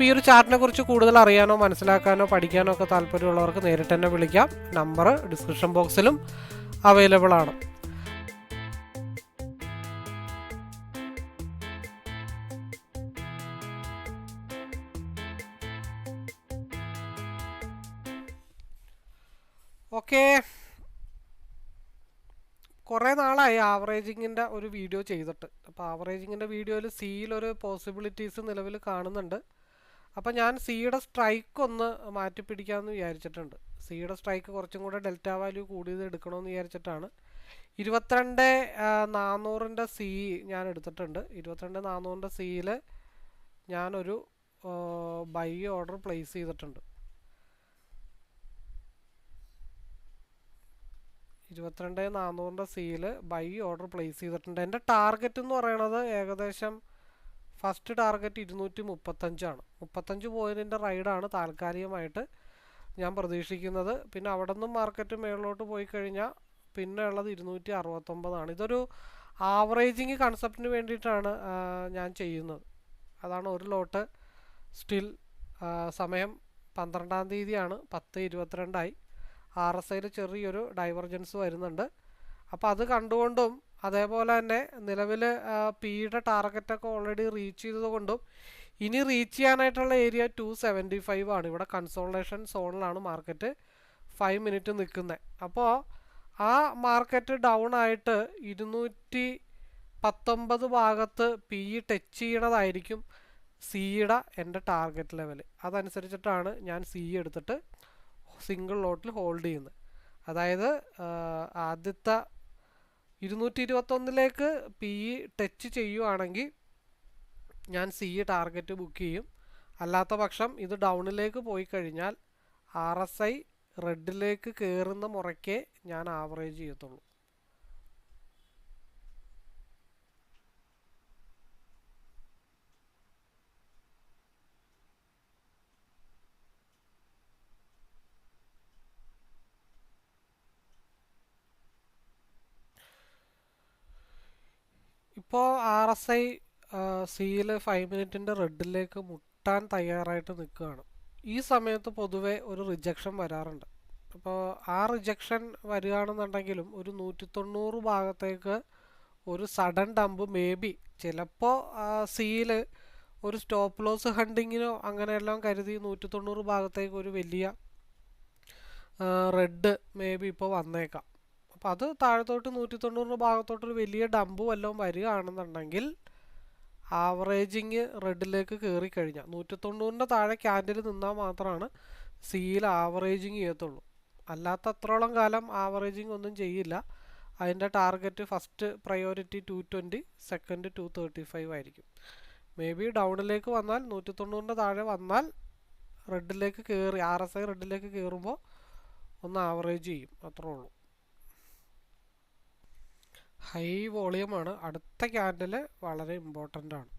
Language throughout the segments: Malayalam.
അപ്പോൾ ഈ ഒരു ചാർട്ടിനെ കുറിച്ച് കൂടുതൽ അറിയാനോ മനസ്സിലാക്കാനോ പഠിക്കാനോ ഒക്കെ താല്പര്യമുള്ളവർക്ക് നേരിട്ട് തന്നെ വിളിക്കാം. നമ്പർ ഡിസ്ക്രിപ്ഷൻ ബോക്സിലും അവൈലബിൾ ആണ്. ഓക്കെ കുറേ നാളായി ആവറേജിങ്ങിന്റെ ഒരു വീഡിയോ ചെയ്തിട്ട്. അപ്പോൾ ആവറേജിങ്ങിന്റെ വീഡിയോയിൽ സിയിലൊരു പോസിബിലിറ്റീസ് നിലവിൽ കാണുന്നുണ്ട്. അപ്പോൾ ഞാൻ സിയുടെ സ്ട്രൈക്ക് ഒന്ന് മാറ്റി പിടിക്കാമെന്ന് വിചാരിച്ചിട്ടുണ്ട് സിയുടെ സ്ട്രൈക്ക് കുറച്ചും കൂടെ ഡെൽറ്റ വാല്യൂ കൂടിയത് എടുക്കണമെന്ന് വിചാരിച്ചിട്ടാണ്. ഇരുപത്തിരണ്ട് നാനൂറിന്റെ സി ഞാൻ എടുത്തിട്ടുണ്ട്. ഇരുപത്തിരണ്ട് നാനൂറിന്റെ സിയിൽ ഞാനൊരു ബൈ ഓർഡർ പ്ലേസ് ചെയ്തിട്ടുണ്ട്. ഇരുപത്തിരണ്ട് നാനൂറിന്റെ സിയിൽ ബൈ ഓർഡർ പ്ലേസ് ചെയ്തിട്ടുണ്ട്. എന്റെ ടാർഗറ്റ് എന്ന് പറയണത് ഏകദേശം ഫസ്റ്റ് ടാർഗറ്റ് ഇരുന്നൂറ്റി മുപ്പത്തഞ്ചാണ് മുപ്പത്തഞ്ച് പോയിന്റിന്റെ റൈഡാണ് താൽക്കാലികമായിട്ട് ഞാൻ പ്രതീക്ഷിക്കുന്നത്. പിന്നെ അവിടെ നിന്നും മാർക്കറ്റ് മേളിലോട്ട് പോയി കഴിഞ്ഞാൽ പിന്നെ ഉള്ളത് ഇരുന്നൂറ്റി അറുപത്തൊമ്പതാണ് ഇതൊരു ആവറേജിങ് കൺസെപ്റ്റിന് വേണ്ടിയിട്ടാണ് ഞാൻ ചെയ്യുന്നത്. അതാണ് ഒരു ലോട്ട് സ്റ്റിൽ സമയം പന്ത്രണ്ടാം തീയതിയാണ്. പത്ത് ഇരുപത്തിരണ്ടായി. ആർ എസ് ഐയിൽ ചെറിയൊരു ഡൈവർജൻസ് വരുന്നുണ്ട്. അപ്പോൾ അത് കണ്ടുകൊണ്ടും അതേപോലെ തന്നെ നിലവിൽ പിയുടെ ടാർഗറ്റൊക്കെ ഓൾറെഡി റീച്ച് ചെയ്തതുകൊണ്ടും ഇനി റീച്ച് ചെയ്യാനായിട്ടുള്ള ഏരിയ ടു സെവന്റി ഫൈവ് ആണ്. ഇവിടെ കൺസോൾട്ടേഷൻ സോണിലാണ് മാർക്കറ്റ് ഫൈവ് മിനിറ്റ് നിൽക്കുന്നത് അപ്പോൾ ആ മാർക്കറ്റ് ഡൗൺ ആയിട്ട് ഇരുന്നൂറ്റി പത്തൊമ്പത് ഭാഗത്ത് പി ടച്ച് ചെയ്യണതായിരിക്കും സിയുടെ എന്റെ ടാർഗറ്റ് ലെവൽ അതനുസരിച്ചിട്ടാണ് ഞാൻ സി എടുത്തിട്ട് സിംഗിൾ ലോട്ടിൽ ഹോൾഡ് ചെയ്യുന്നത് അതായത് ആദ്യത്തെ ഇരുന്നൂറ്റി ഇരുപത്തൊന്നിലേക്ക് പി ഇ ടച്ച് ചെയ്യുവാണെങ്കിൽ ഞാൻ സി ടാർഗറ്റ് ബുക്ക് ചെയ്യും. അല്ലാത്ത പക്ഷം ഇത് ഡൗണിലേക്ക് പോയി കഴിഞ്ഞാൽ ആർ എസ് ഐ റെഡിലേക്ക് കയറുന്ന മുറയ്ക്കേ ഞാൻ ആവറേജ് ചെയ്യത്തുള്ളൂ. ഇപ്പോൾ ആർ എസ് ഐ സിയിൽ ഫൈവ് മിനിറ്റിന്റെ റെഡിലേക്ക് മുട്ടാൻ തയ്യാറായിട്ട് നിൽക്കുകയാണ്. ഈ സമയത്ത് പൊതുവേ ഒരു റിജക്ഷൻ വരാറുണ്ട്. അപ്പോൾ ആ റിജക്ഷൻ വരികയാണെന്നുണ്ടെങ്കിലും ഒരു നൂറ്റി തൊണ്ണൂറ് ഭാഗത്തേക്ക് ഒരു സഡൻ ഡംപ് മേ ബി ചിലപ്പോൾ സിയിൽ ഒരു സ്റ്റോപ്പ് ലോസ് ഹണ്ടിങ്ങിനോ അങ്ങനെയെല്ലാം കരുതി നൂറ്റി തൊണ്ണൂറ് ഭാഗത്തേക്ക് ഒരു വലിയ റെഡ് മേ ബി ഇപ്പോൾ വന്നേക്കാം. അപ്പോൾ അത് താഴത്തോട്ട് നൂറ്റി തൊണ്ണൂറ് ഭാഗത്തോട്ടൊരു വലിയ ഡമ്പ് വല്ലതും വരികയാണെന്നുണ്ടെങ്കിൽ ആവറേജിങ് റെഡിലേക്ക് കയറി കഴിഞ്ഞാൽ നൂറ്റി തൊണ്ണൂറിന്റെ താഴെ ക്യാൻഡിൽ നിന്നാൽ മാത്രമാണ് സിയിൽ ആവറേജിങ് ചെയ്യത്തുള്ളൂ. അല്ലാത്ത അത്രോളം കാലം ആവറേജിങ് ഒന്നും ചെയ്യില്ല. അതിന്റെ target first priority two twenty second two thirty five ആയിരിക്കും മേ ബി ഡൗണിലേക്ക് വന്നാൽ നൂറ്റി തൊണ്ണൂറിന്റെ താഴെ വന്നാൽ റെഡിലേക്ക് കയറി ആർ എസ് ഐ റെഡിലേക്ക് കയറുമ്പോൾ ഒന്ന് ആവറേജ് ചെയ്യും. അത്രേ ഉള്ളൂ. ഹൈ വോളിയമാണ് അടുത്ത ക്യാൻഡിൽ വളരെ ഇമ്പോർട്ടന്റ് ആണ്.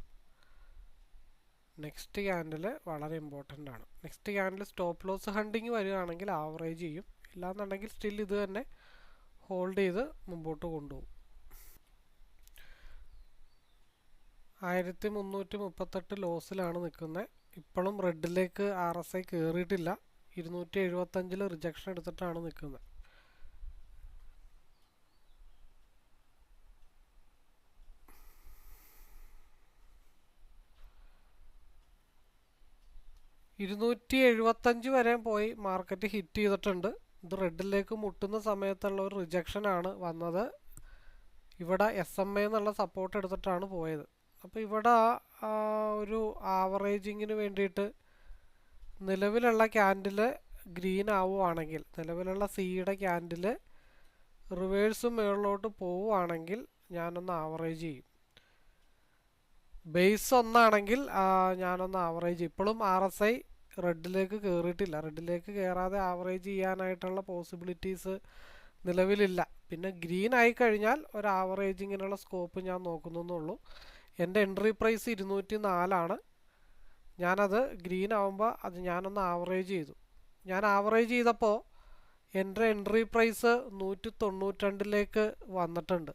നെക്സ്റ്റ് ക്യാൻഡിൽ വളരെ ഇമ്പോർട്ടന്റ് ആണ്. Next candle stop loss hunting വരികയാണെങ്കിൽ ആവറേജ് ചെയ്യും. ഇല്ലാന്നുണ്ടെങ്കിൽ സ്റ്റിൽ ഇത് തന്നെ ഹോൾഡ് ചെയ്ത് മുമ്പോട്ട് കൊണ്ടുപോകും. ആയിരത്തി മുന്നൂറ്റി മുപ്പത്തെട്ട് ലോസിലാണ് നിൽക്കുന്നത്. ഇപ്പോഴും റെഡിലേക്ക് ആർ എസ് ഐ കയറിയിട്ടില്ല ഇരുന്നൂറ്റി എഴുപത്തഞ്ചിൽ റിജക്ഷൻ എടുത്തിട്ടാണ് നിൽക്കുന്നത്. ഇരുന്നൂറ്റി എഴുപത്തഞ്ച് വരെ പോയി മാർക്കറ്റ് ഹിറ്റ് ചെയ്തിട്ടുണ്ട്. ഇത് റെഡിലേക്ക് മുട്ടുന്ന സമയത്തുള്ള ഒരു റിജക്ഷൻ ആണ് വന്നത്. ഇവിടെ എസ് എം എ എന്നുള്ള സപ്പോർട്ട് എടുത്തിട്ടാണ് പോയത്. അപ്പോൾ ഇവിടെ ഒരു ആവറേജിങ്ങിന് വേണ്ടിയിട്ട് നിലവിലുള്ള ക്യാൻഡിൽ ഗ്രീൻ ആവുകയാണെങ്കിൽ നിലവിലുള്ള സിയുടെ ക്യാൻഡിൽ റിവേഴ്സ് മുകളിലോട്ട് പോവുകയാണെങ്കിൽ ഞാനൊന്ന് ആവറേജ് ചെയ്യും. ബേസ് ഒന്നാണെങ്കിൽ ഞാനൊന്ന് ആവറേജ് ഇപ്പോഴും ആർ എസ് ഐ റെഡിലേക്ക് കയറിയിട്ടില്ല റെഡിലേക്ക് കയറാതെ ആവറേജ് ചെയ്യാനായിട്ടുള്ള പോസിബിലിറ്റീസ് നിലവിലില്ല. പിന്നെ ഗ്രീൻ ആയി കഴിഞ്ഞാൽ ഒരു ആവറേജിങ്ങിനുള്ള സ്കോപ്പ് ഞാൻ നോക്കുന്നുള്ളൂ എന്റെ എൻട്രി പ്രൈസ് ഇരുന്നൂറ്റി നാലാണ് ഞാനത് ഗ്രീൻ ആവുമ്പോൾ അത് ഞാനൊന്ന് ആവറേജ് ചെയ്തു. ഞാൻ ആവറേജ് ചെയ്തപ്പോൾ എന്റെ എൻട്രി പ്രൈസ് നൂറ്റി തൊണ്ണൂറ്റിരണ്ടിലേക്ക് വന്നിട്ടുണ്ട്.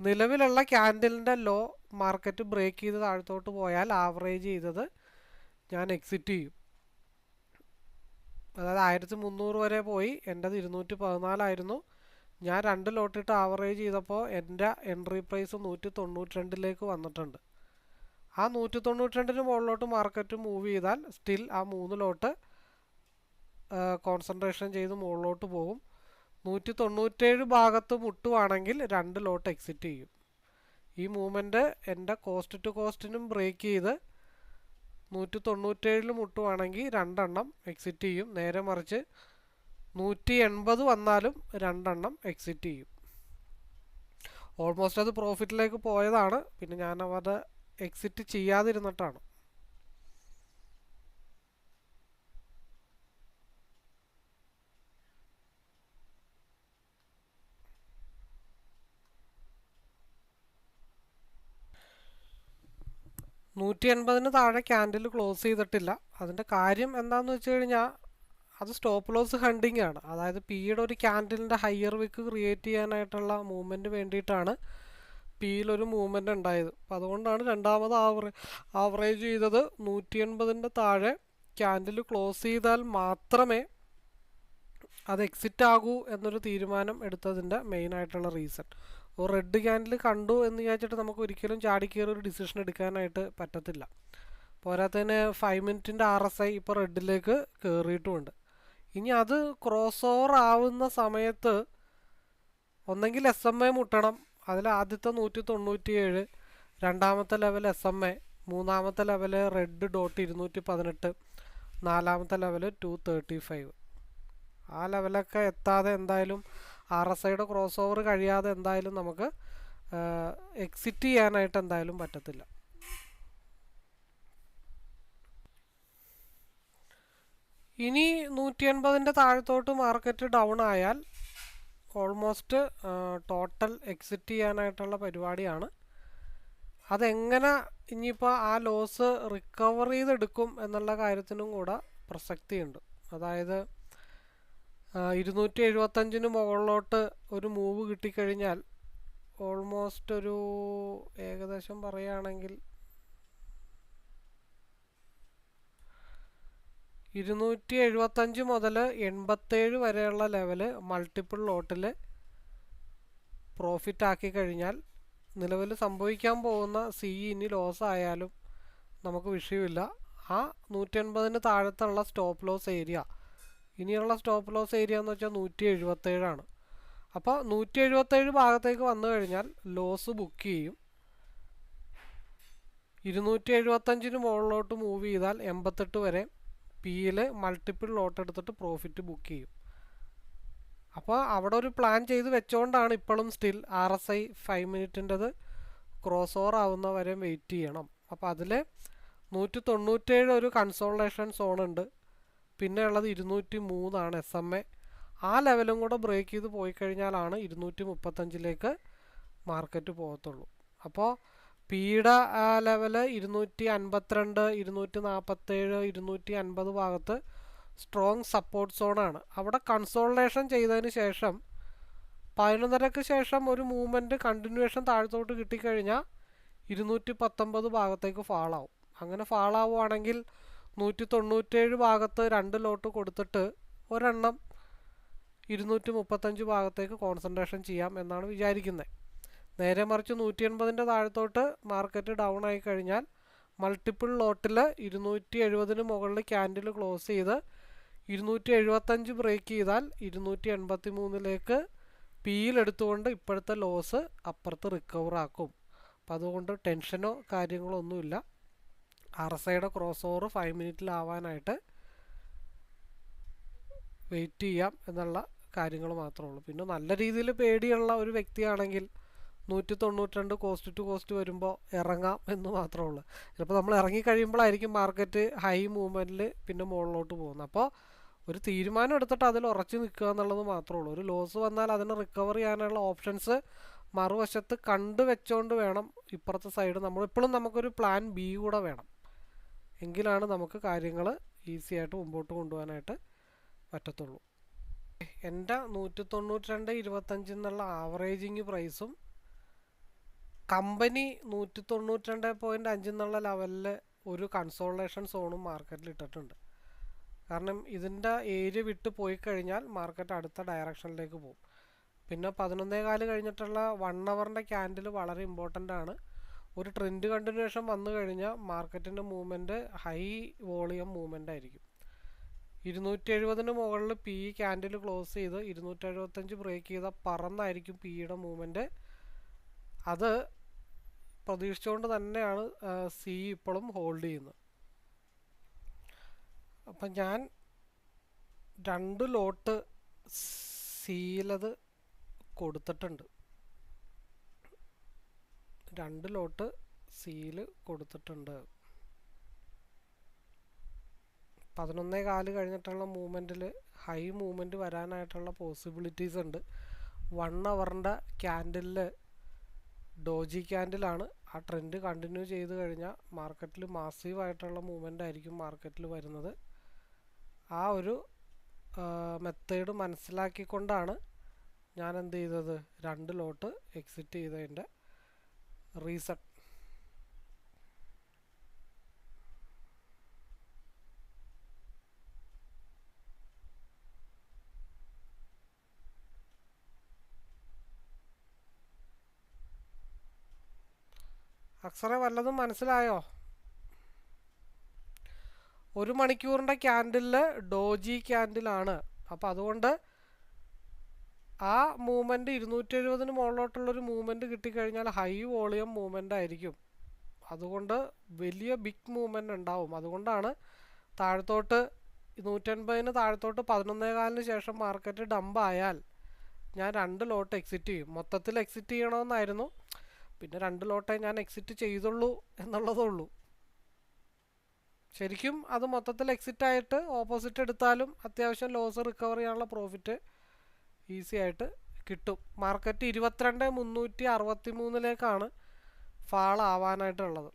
നിലവിലുള്ള ക്യാൻഡലിന്റെ ലോ മാർക്കറ്റ് ബ്രേക്ക് ചെയ്ത് താഴത്തോട്ട് പോയാൽ ആവറേജ് ചെയ്തത് ഞാൻ എക്സിറ്റ് ചെയ്യും. അതായത് ആയിരത്തി മുന്നൂറ് വരെ പോയി. എന്റെത് ഇരുന്നൂറ്റി പതിനാലായിരുന്നു ഞാൻ രണ്ട് ലോട്ടിട്ട് ആവറേജ് ചെയ്തപ്പോൾ എന്റെ എൻട്രി പ്രൈസ് നൂറ്റി തൊണ്ണൂറ്റി രണ്ടിലേക്ക് വന്നിട്ടുണ്ട്. ആ നൂറ്റി തൊണ്ണൂറ്റി രണ്ടിന് മുകളിലോട്ട് മാർക്കറ്റ് മൂവ് ചെയ്താൽ സ്റ്റിൽ ആ മൂന്ന് ലോട്ട് കോൺസെൻട്രേഷൻ ചെയ്ത് മുകളിലോട്ട് പോകും. നൂറ്റി തൊണ്ണൂറ്റേഴ് ഭാഗത്ത് മുട്ടുവാണെങ്കിൽ രണ്ട് ലോട്ട് എക്സിറ്റ് ചെയ്യും. ഈ മൂവ്മെന്റ് എന്റെ കോസ്റ്റ് ടു കോസ്റ്റിനും ബ്രേക്ക് ചെയ്ത് നൂറ്റി തൊണ്ണൂറ്റേഴിൽ മുട്ടുവാണെങ്കിൽ രണ്ടെണ്ണം എക്സിറ്റ് ചെയ്യും. നേരെ മറിച്ച് നൂറ്റി എൺപത് വന്നാലും രണ്ടെണ്ണം എക്സിറ്റ് ചെയ്യും. ഓൾമോസ്റ്റ് അത് പ്രോഫിറ്റിലേക്ക് പോയതാണ്. പിന്നെ ഞാൻ അവരുടെ എക്സിറ്റ് ചെയ്യാതിരുന്നിട്ടാണ്. നൂറ്റി എൺപതിന് താഴെ ക്യാൻഡിൽ ക്ലോസ് ചെയ്തിട്ടില്ല. അതിന്റെ കാര്യം എന്താണെന്ന് വെച്ച് കഴിഞ്ഞാൽ അത് സ്റ്റോപ്പ് ലോസ് ഹണ്ടിങ് ആണ്. അതായത് പിയുടെ ഒരു ക്യാൻഡിലിന്റെ ഹയർ വിക്ക് ക്രിയേറ്റ് ചെയ്യാനായിട്ടുള്ള മൂവ്മെന്റ് വേണ്ടിയിട്ടാണ് പിയിലൊരു മൂവ്മെന്റ് ഉണ്ടായത്. അപ്പോൾ അതുകൊണ്ടാണ് രണ്ടാമത് ആവറേ ആവറേജ് ചെയ്തത് നൂറ്റി എൺപതിന്റെ താഴെ ക്യാൻഡിൽ ക്ലോസ് ചെയ്താൽ മാത്രമേ അത് എക്സിറ്റ് ആകൂ എന്നൊരു തീരുമാനം എടുത്തതിന്റെ മെയിനായിട്ടുള്ള റീസൺ. റെഡ് ക്യാൻഡിൽ കണ്ടു എന്ന് വിചാരിച്ചിട്ട് നമുക്ക് ഒരിക്കലും ചാടിക്കേറി ഒരു ഡിസിഷൻ എടുക്കാനായിട്ട് പറ്റത്തില്ല. പോരാത്തതിന് ഫൈവ് മിനിറ്റിന്റെ ആർ എസ് ഐ ഇപ്പോൾ റെഡിലേക്ക് കയറിയിട്ടുമുണ്ട് ഇനി അത് ക്രോസ് ഓവർ ആവുന്ന സമയത്ത് ഒന്നെങ്കിൽ എസ് എം എ മുട്ടണം. അതിൽ ആദ്യത്തെ നൂറ്റി തൊണ്ണൂറ്റിയേഴ് രണ്ടാമത്തെ ലെവൽ എസ് എം എ മൂന്നാമത്തെ ലെവൽ റെഡ് ഡോട്ട് ഇരുന്നൂറ്റി പതിനെട്ട് നാലാമത്തെ ലെവൽ ടു തേർട്ടി ഫൈവ് ആ ലെവലൊക്കെ എത്താതെ എന്തായാലും ആർ എസ് ഐയുടെ ക്രോസ് ഓവർ കഴിയാതെ എന്തായാലും നമുക്ക് എക്സിറ്റ് ചെയ്യാനായിട്ട് എന്തായാലും പറ്റത്തില്ല. ഇനി നൂറ്റി എൺപതിന്റെ താഴത്തോട്ട് മാർക്കറ്റ് ഡൗൺ ആയാൽ ഓൾമോസ്റ്റ് ടോട്ടൽ എക്സിറ്റ് ചെയ്യാനായിട്ടുള്ള പരിപാടിയാണ്. അതെങ്ങനെ ഇനിയിപ്പോൾ ആ ലോസ് റിക്കവർ ചെയ്തെടുക്കും എന്നുള്ള കാര്യത്തിനും കൂടെ പ്രസക്തിയുണ്ട്. അതായത് ഇരുന്നൂറ്റി എഴുപത്തഞ്ചിന് മുകളിലോട്ട് ഒരു മൂവ് കിട്ടിക്കഴിഞ്ഞാൽ ഓൾമോസ്റ്റ് ഒരു ഏകദേശം പറയുകയാണെങ്കിൽ ഇരുന്നൂറ്റി എഴുപത്തഞ്ച് മുതൽ എൺപത്തേഴ് വരെയുള്ള ലെവൽ മൾട്ടിപ്പിൾ ലോട്ടിൽ പ്രോഫിറ്റ് ആക്കി കഴിഞ്ഞാൽ നിലവിൽ സംഭവിക്കാൻ പോകുന്ന സി ഇനി ലോസ് ആയാലും നമുക്ക് വിഷയമില്ല. ആ നൂറ്റി എൺപതിന് താഴത്തുള്ള സ്റ്റോപ്പ് ലോസ് ഏരിയ ഇനിയുള്ള സ്റ്റോപ്പ് ലോസ് ഏരിയ എന്ന് വെച്ചാൽ നൂറ്റി എഴുപത്തേഴാണ് അപ്പോൾ നൂറ്റി എഴുപത്തേഴ് ഭാഗത്തേക്ക് വന്നു കഴിഞ്ഞാൽ ലോസ് ബുക്ക് ചെയ്യും. ഇരുന്നൂറ്റി എഴുപത്തഞ്ചിന് മുകളിലോട്ട് മൂവ് ചെയ്താൽ എൺപത്തെട്ട് വരെ പിയിൽ മൾട്ടിപ്പിൾ ലോട്ട് എടുത്തിട്ട് പ്രോഫിറ്റ് ബുക്ക് ചെയ്യും. അപ്പോൾ അവിടെ ഒരു പ്ലാൻ ചെയ്ത് വെച്ചുകൊണ്ടാണ് ഇപ്പോഴും still R S I five മിനിറ്റിന്റെത് cross over ആവുന്ന വരെ വെയിറ്റ് ചെയ്യണം. അപ്പോൾ അതിൽ നൂറ്റി തൊണ്ണൂറ്റേഴ് ഒരു കൺസോളേഷൻ സോൺ ഉണ്ട്. പിന്നെ ഉള്ളത് ഇരുന്നൂറ്റി മൂന്നാണ് എസ് എം എ ആ ലെവലും കൂടെ ബ്രേക്ക് ചെയ്ത് പോയി കഴിഞ്ഞാലാണ് ഇരുന്നൂറ്റി മുപ്പത്തഞ്ചിലേക്ക് മാർക്കറ്റ് പോകത്തുള്ളൂ അപ്പോൾ പിയുടെ ലെവൽ ഇരുന്നൂറ്റി അൻപത്തിരണ്ട് ഇരുന്നൂറ്റി നാൽപ്പത്തേഴ് ഇരുന്നൂറ്റി അൻപത് ഭാഗത്ത് സ്ട്രോങ് സപ്പോർട്ട് സോണാണ് അവിടെ കൺസോൾട്ടേഷൻ ചെയ്തതിന് ശേഷം പതിനൊന്നരക്ക് ശേഷം ഒരു മൂവ്മെന്റ് കണ്ടിന്യൂവേഷൻ താഴത്തോട്ട് കിട്ടിക്കഴിഞ്ഞാൽ ഇരുന്നൂറ്റി പത്തൊമ്പത് ഭാഗത്തേക്ക് ഫാളാവും അങ്ങനെ ഫാളാവുകയാണെങ്കിൽ നൂറ്റി തൊണ്ണൂറ്റേഴ് ഭാഗത്ത് രണ്ട് ലോട്ട് കൊടുത്തിട്ട് ഒരെണ്ണം ഇരുന്നൂറ്റി മുപ്പത്തഞ്ച് ഭാഗത്തേക്ക് കോൺസെൻട്രേഷൻ ചെയ്യാം എന്നാണ് വിചാരിക്കുന്നത് നേരെ മറിച്ച് നൂറ്റി എൺപതിന്റെ താഴത്തോട്ട് മാർക്കറ്റ് ഡൗൺ ആയി കഴിഞ്ഞാൽ മൾട്ടിപ്പിൾ ലോട്ടിൽ ഇരുന്നൂറ്റി എഴുപതിന് മുകളിൽ ക്യാൻഡിൽ ക്ലോസ് ചെയ്ത് ഇരുന്നൂറ്റി എഴുപത്തഞ്ച് ബ്രേക്ക് ചെയ്താൽ ഇരുന്നൂറ്റി എൺപത്തി മൂന്നിലേക്ക് പിയിലെടുത്തുകൊണ്ട് ഇപ്പോഴത്തെ ലോസ് അപ്പുറത്ത് റിക്കവർ ആക്കും. അപ്പം അതുകൊണ്ട് ടെൻഷനോ കാര്യങ്ങളോ ഒന്നുമില്ല. ഐയുടെ ക്രോസ് ഓവർ ഫൈവ് മിനിറ്റിലാവാനായിട്ട് വെയിറ്റ് ചെയ്യാം എന്നുള്ള കാര്യങ്ങൾ മാത്രമേ ഉള്ളൂ. പിന്നെ നല്ല രീതിയിൽ പേടിയുള്ള ഒരു വ്യക്തിയാണെങ്കിൽ നൂറ്റി തൊണ്ണൂറ്റിരണ്ട് കോസ്റ്റ് ടു കോസ്റ്റ് വരുമ്പോൾ ഇറങ്ങാം എന്ന് മാത്രമേ ഉള്ളൂ. ചിലപ്പോൾ നമ്മൾ ഇറങ്ങി കഴിയുമ്പോഴായിരിക്കും മാർക്കറ്റ് ഹൈ മൂവ്മെന്റിൽ പിന്നെ മുകളിലോട്ട് പോകുന്നത്. അപ്പോൾ ഒരു തീരുമാനം എടുത്തിട്ട് അതിൽ ഉറച്ചു നിൽക്കുക എന്നുള്ളത് മാത്രമേ ഉള്ളൂ. ഒരു ലോസ് വന്നാൽ അതിന് റിക്കവർ ചെയ്യാനുള്ള ഓപ്ഷൻസ് മറുവശത്ത് കണ്ടു വെച്ചുകൊണ്ട് വേണം ഇപ്പുറത്തെ സൈഡ് നമ്മൾ ഇപ്പോഴും നമുക്കൊരു പ്ലാൻ ബി കൂടെ വേണം. എങ്കിലാണ് നമുക്ക് കാര്യങ്ങൾ ഈസി ആയിട്ട് മുമ്പോട്ട് കൊണ്ടുപോകാനായിട്ട് പറ്റത്തുള്ളൂ. എന്റെ നൂറ്റി തൊണ്ണൂറ്റി രണ്ട് ഇരുപത്തഞ്ച് എന്നുള്ള ആവറേജിങ് പ്രൈസും കമ്പനി നൂറ്റി തൊണ്ണൂറ്റി രണ്ട് പോയിന്റ് അഞ്ച് എന്നുള്ള ലെവലിൽ ഒരു കൺസോളേഷൻ സോണും മാർക്കറ്റിൽ ഇട്ടിട്ടുണ്ട്. കാരണം ഇതിന്റെ ഏരിയ വിട്ട് പോയി കഴിഞ്ഞാൽ മാർക്കറ്റ് അടുത്ത ഡയറക്ഷനിലേക്ക് പോകും. പിന്നെ പതിനൊന്നേ കാൽ കഴിഞ്ഞിട്ടുള്ള വൺ അവറിന്റെ ക്യാൻഡിൽ വളരെ ഇമ്പോർട്ടന്റ് ആണ്. ഒരു ട്രെൻഡ് കണ്ടിന്യൂഷൻ വന്നു കഴിഞ്ഞാൽ മാർക്കറ്റിന്റെ മൂവ്മെന്റ് ഹൈ വോളിയം മൂവ്മെന്റ് ആയിരിക്കും. ഇരുന്നൂറ്റി എഴുപതിന് മുകളിൽ പി ക്യാൻഡിൽ ക്ലോസ് ചെയ്ത് ഇരുന്നൂറ്റി എഴുപത്തഞ്ച് ബ്രേക്ക് ചെയ്ത പറന്നായിരിക്കും പി പിയുടെ മൂവ്മെന്റ് അത് പ്രതീക്ഷിച്ചുകൊണ്ട് തന്നെയാണ് സി ഇപ്പോഴും ഹോൾഡ് ചെയ്യുന്നത്. അപ്പം ഞാൻ രണ്ട് ലോട്ട് സിയിലത് കൊടുത്തിട്ടുണ്ട്. രണ്ട് ലോട്ട് സിയിൽ കൊടുത്തിട്ടുണ്ട്. പതിനൊന്നേ കാൽ കഴിഞ്ഞിട്ടുള്ള മൂവ്മെന്റിൽ ഹൈ മൂവ്മെന്റ് വരാനായിട്ടുള്ള പോസിബിലിറ്റീസ് ഉണ്ട്. വൺ അവറിന്റെ ക്യാൻഡിലിൽ ഡോജി ക്യാൻഡിലാണ് ആ ട്രെൻഡ് കണ്ടിന്യൂ ചെയ്ത് കഴിഞ്ഞാൽ മാർക്കറ്റിൽ മാസീവ് ആയിട്ടുള്ള മൂവ്മെന്റ് ആയിരിക്കും മാർക്കറ്റിൽ വരുന്നത്. ആ ഒരു മെത്തേഡ് മനസ്സിലാക്കിക്കൊണ്ടാണ് ഞാൻ എന്ത് ചെയ്തത്? രണ്ട് ലോട്ട് എക്സിറ്റ് ചെയ്തതിന്റെ റീസൺ. അക്സറെ വല്ലതും മനസ്സിലായോ? ഒരു മണിക്കൂറിന്റെ ക്യാൻഡിലിൽ ഡോജി ക്യാൻഡിലാണ്. അപ്പോൾ അതുകൊണ്ട് ആ മൂവ്മെന്റ് ഇരുന്നൂറ്റി എഴുപതിന് മുകളിലോട്ടുള്ളൊരു മൂവ്മെന്റ് കിട്ടിക്കഴിഞ്ഞാൽ ഹൈ വോളിയം മൂവ്മെന്റ് ആയിരിക്കും. അതുകൊണ്ട് വലിയ ബിഗ് മൂവ്മെന്റ് ഉണ്ടാവും. അതുകൊണ്ടാണ് താഴത്തോട്ട് നൂറ്റൻപതിന് താഴത്തോട്ട് പതിനൊന്നേ കാലിന് ശേഷം മാർക്കറ്റ് ഡംപ് ആയാൽ ഞാൻ രണ്ട് ലോട്ട് എക്സിറ്റ് ചെയ്യും. മൊത്തത്തിൽ എക്സിറ്റ് ചെയ്യണമെന്നായിരുന്നു. പിന്നെ രണ്ട് ലോട്ടേ ഞാൻ എക്സിറ്റ് ചെയ്തുള്ളൂ എന്നുള്ളതേ ഉള്ളൂ. ശരിക്കും അത് മൊത്തത്തിൽ എക്സിറ്റ് ആയിട്ട് ഓപ്പോസിറ്റ് എടുത്താലും അത്യാവശ്യം ലോസ് റിക്കവർ ചെയ്യാനുള്ള പ്രോഫിറ്റ് ഈസി ആയിട്ട് കിട്ടും. മാർക്കറ്റ് ഇരുപത്തിരണ്ട് മുന്നൂറ്റി അറുപത്തി മൂന്നിലേക്കാണ് ഫാൾ ആവാനായിട്ടുള്ളത്.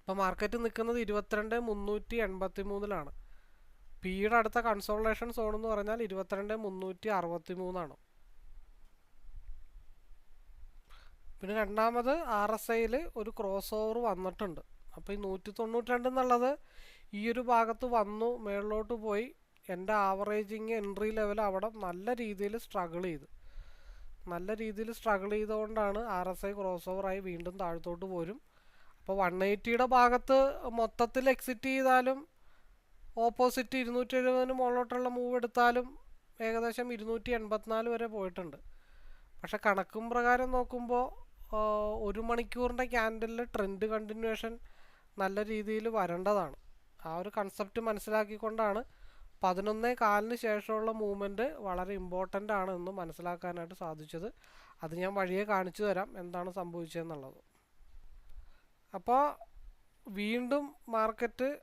ഇപ്പോൾ മാർക്കറ്റ് നിൽക്കുന്നത് ഇരുപത്തിരണ്ട് മുന്നൂറ്റി എൺപത്തി മൂന്നിലാണ് പിയുടെ അടുത്ത കൺസോളേഷൻ സോൺ എന്ന് പറഞ്ഞാൽ ഇരുപത്തിരണ്ട് മുന്നൂറ്റി അറുപത്തി മൂന്നാണ് പിന്നെ രണ്ടാമത് ആർ എസ് ഐയിൽ ഒരു ക്രോസ് ഓവർ വന്നിട്ടുണ്ട്. അപ്പോൾ ഈ നൂറ്റി തൊണ്ണൂറ്റി രണ്ട് എന്നുള്ളത് ഈ ഒരു ഭാഗത്ത് വന്നു മേളിലോട്ട് പോയി എന്റെ ആവറേജിങ് എൻട്രി ലെവൽ അവിടെ നല്ല രീതിയിൽ സ്ട്രഗിൾ ചെയ്തു. നല്ല രീതിയിൽ സ്ട്രഗിൾ ചെയ്തുകൊണ്ടാണ് ആർ എസ് ഐ ക്രോസ് ഓവറായി വീണ്ടും താഴത്തോട്ട് പോരും. അപ്പോൾ വൺ എയ്റ്റിയുടെ ഭാഗത്ത് മൊത്തത്തിൽ എക്സിറ്റ് ചെയ്താലും ഓപ്പോസിറ്റ് ഇരുന്നൂറ്റി എഴുപതിന് മുകളിലോട്ടുള്ള മൂവ് എടുത്താലും ഏകദേശം ഇരുന്നൂറ്റി എൺപത്തിനാല് വരെ പോയിട്ടുണ്ട്. പക്ഷെ കണക്കും പ്രകാരം നോക്കുമ്പോൾ ഒരു മണിക്കൂറിന്റെ ക്യാൻഡലിൽ ട്രെൻഡ് കണ്ടിന്യൂഷൻ നല്ല രീതിയിൽ വരേണ്ടതാണ്. ആ ഒരു കൺസെപ്റ്റ് മനസ്സിലാക്കിക്കൊണ്ടാണ് പതിനൊന്നേ കാലിന് ശേഷമുള്ള മൂവ്മെന്റ് വളരെ ഇമ്പോർട്ടന്റ് ആണ് എന്ന് മനസ്സിലാക്കാനായിട്ട് സാധിച്ചത്. അത് ഞാൻ വഴിയെ കാണിച്ചു തരാം എന്താണ് സംഭവിച്ചതെന്നുള്ളത്. അപ്പോൾ വീണ്ടും മാർക്കറ്റ്